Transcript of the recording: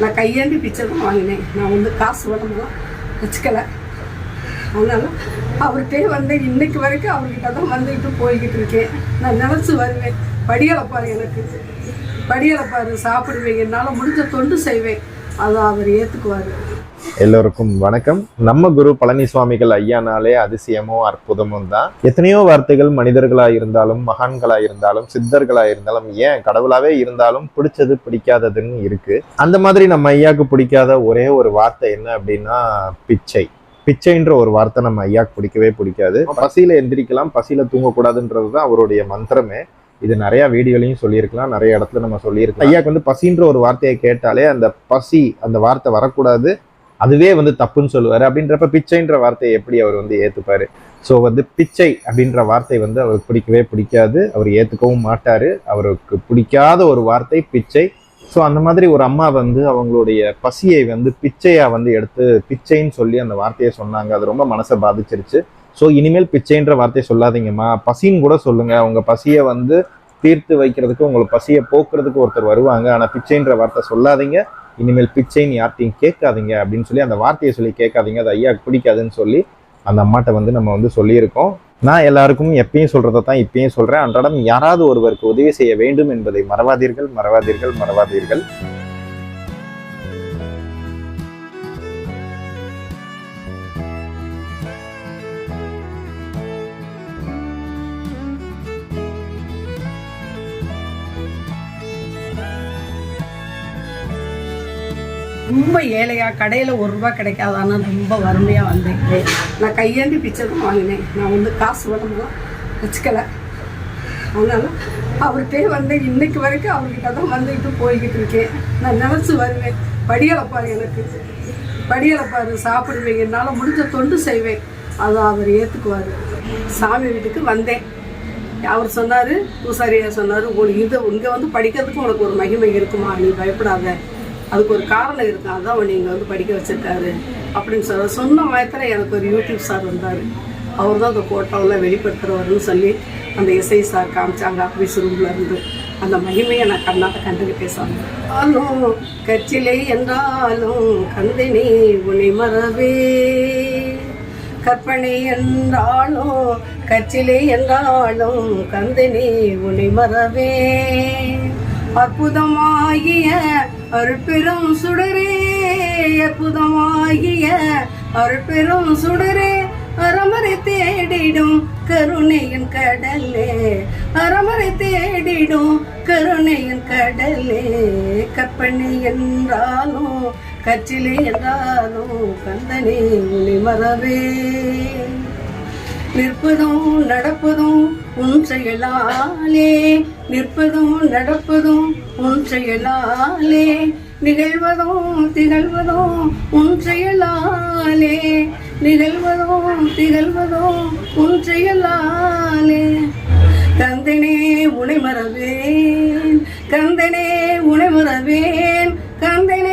நான் கையாண்டி பிச்சை தான் வாங்கினேன். நான் வந்து காசு வரமெல்லாம் வச்சுக்கல. அதனால அவர்கிட்டே வந்து இன்னைக்கு வரைக்கும் அவர்கிட்ட தான் வந்துக்கிட்டு போய்கிட்டு இருக்கேன். நான் நினச்சி வருவேன் படியலைப்பாரு எனக்கு. படியலைப்பாரு சாப்பிடுவேன் என்னால் முடிஞ்ச தொண்டு செய்வேன். அதை அவர் ஏற்றுக்குவார் எல்லோருக்கும் வணக்கம். நம்ம குரு பழனிசுவாமிகள் ஐயானாலே அதிசயமும் அற்புதமும் தான். எத்தனையோ வார்த்தைகள் மனிதர்களாக இருந்தாலும் மகான்களாக இருந்தாலும் சித்தர்களாக இருந்தாலும் ஏன் கடவுளாவே இருந்தாலும் பிடிச்சது பிடிக்காததுன்னு இருக்கு. அந்த மாதிரி நம்ம ஐயாவுக்கு பிடிக்காத ஒரே ஒரு வார்த்தை என்ன அப்படின்னா பிச்சை. பிச்சைன்ற ஒரு வார்த்தை நம்ம ஐயாக்கு பிடிக்கவே பிடிக்காது. பசியில எந்திரிக்கலாம் பசியில தூங்கக்கூடாதுன்றது தான் அவருடைய மந்திரமே. இது நிறைய வீடியோலையும் சொல்லியிருக்கலாம் நிறைய இடத்துல நம்ம சொல்லியிருக்கலாம். ஐயாக்கு வந்து பசின்ற ஒரு வார்த்தையை கேட்டாலே அந்த பசி அந்த வார்த்தை வரக்கூடாது. அதுவே வந்து தப்புன்னு சொல்லுவார். அப்படின்றப்ப பிச்சைன்ற வார்த்தையை எப்படி அவர் வந்து ஏற்றுப்பார் ஸோ வந்து பிச்சை அப்படின்ற வார்த்தை வந்து அவருக்கு பிடிக்கவே பிடிக்காது. அவர் ஏற்றுக்கவும் மாட்டார். அவருக்கு பிடிக்காத ஒரு வார்த்தை பிச்சை. ஸோ அந்த மாதிரி ஒரு அம்மா வந்து அவங்களுடைய பசியை வந்து பிச்சையாக வந்து எடுத்து பிச்சைன்னு சொல்லி அந்த வார்த்தையை சொன்னாங்க. அது ரொம்ப மனசை பாதிச்சிருச்சு. ஸோ இனிமேல் பிச்சைன்ற வார்த்தையை சொல்லாதீங்கம்மா. பசின்னு கூட சொல்லுங்கள் உங்கள் பசியை வந்து தீர்த்து வைக்கிறதுக்கு உங்களுக்கு பசியை போக்குறதுக்கு ஒருத்தர் வருவாங்க. ஆனால் பிச்சைன்ற வார்த்தை சொல்லாதீங்க. இனிமேல் பிச்சைன்னு யார்ட்டையும் கேட்காதீங்க அப்படின்னு சொல்லி அந்த வார்த்தையை சொல்லி கேட்காதீங்க. அது ஐயா பிடிக்காதுன்னு சொல்லி அந்த அம்மாட்ட வந்து நம்ம வந்து சொல்லியிருக்கோம். நான் எல்லாருக்கும் எப்பயும் சொல்றதை தான் இப்பயும் சொல்றேன். அன்றாடம் யாராவது ஒருவருக்கு உதவி செய்ய வேண்டும் என்பதை மறவாதீர்கள் மறவாதீர்கள் மறவாதீர்கள். ரொம்ப ஏழையாக கடையில் ஒரு ரூபா கிடைக்காதான்னு ரொம்ப வறுமையாக வந்தேன். நான் கையேந்தி பிச்சை தான் வாங்கினேன். நான் வந்து காசு வரமெல்லாம் வச்சுக்கல. அதனால அவர்கிட்டே வந்து இன்னைக்கு வரைக்கும் அவர்கிட்ட தான் வந்துக்கிட்டு போய்கிட்டு இருக்கேன். நான் நினச்சி வருவேன் படியலைப்பாரு எனக்கு. படியலைப்பாரு சாப்பிடுவேன். என்னால் முடிஞ்ச தொண்டு செய்வேன். அதை அவர் ஏற்றுக்குவார் சாமி வீட்டுக்கு வந்தேன். அவர் சொன்னார் பூசாரியா சொன்னார் உங்களுக்கு இது இங்கே வந்து படிக்கிறதுக்கு உனக்கு ஒரு மகிமை இருக்குமா? நீ பயப்படாத. அதுக்கு ஒரு காரணம் இருக்கு. அதான் அவன் இங்கே வந்து படிக்க வச்சிருக்காரு அப்படின்னு சொல்ல சொன்ன மயத்தில் எனக்கு ஒரு யூடியூப் சார் வந்தார். அவர் தான் அந்த ஃபோட்டோவில் வெளிப்படுத்துகிறவர்னு சொல்லி அந்த எஸ்ஐ சார் காமிச்சாங்க ஆஃபீஸ் ரூமில் இருந்து. அந்த மகிமையை நான் கண்ணால் கண்டுக்கிட்டே சொன்னேன் கச்சிலை என்றாலும் கந்தினி உனை மறவே. கற்பனை என்றாலும் கச்சிலை என்றாலும் கந்தினி உனை மறவே. அற்புதமாகிய அருட்பெரும் சுடரே அற்புதமாகிய அருட்பெரும் சுடரே அறமறை தேடிடும் கருணையின் கடலே அறமறை தேடிடும் கருணையின் கடலே கற்பனை என்றாலும் கச்சிலே என்றாலும் கந்தனே ஒளி மரவே. நிற்பதும் நடப்பதும் உன் செயலாலே. நிற்பதும் நடப்பதும் உன் செயலாலே. நிகழ்வதும் திகழ்வதும் உன் செயலாலே. நிகழ்வதும் திகழ்வதும் உன் செயலாலே. கந்தனே உனை மறவேன். கந்தனே உனை மறவேன். கந்தனே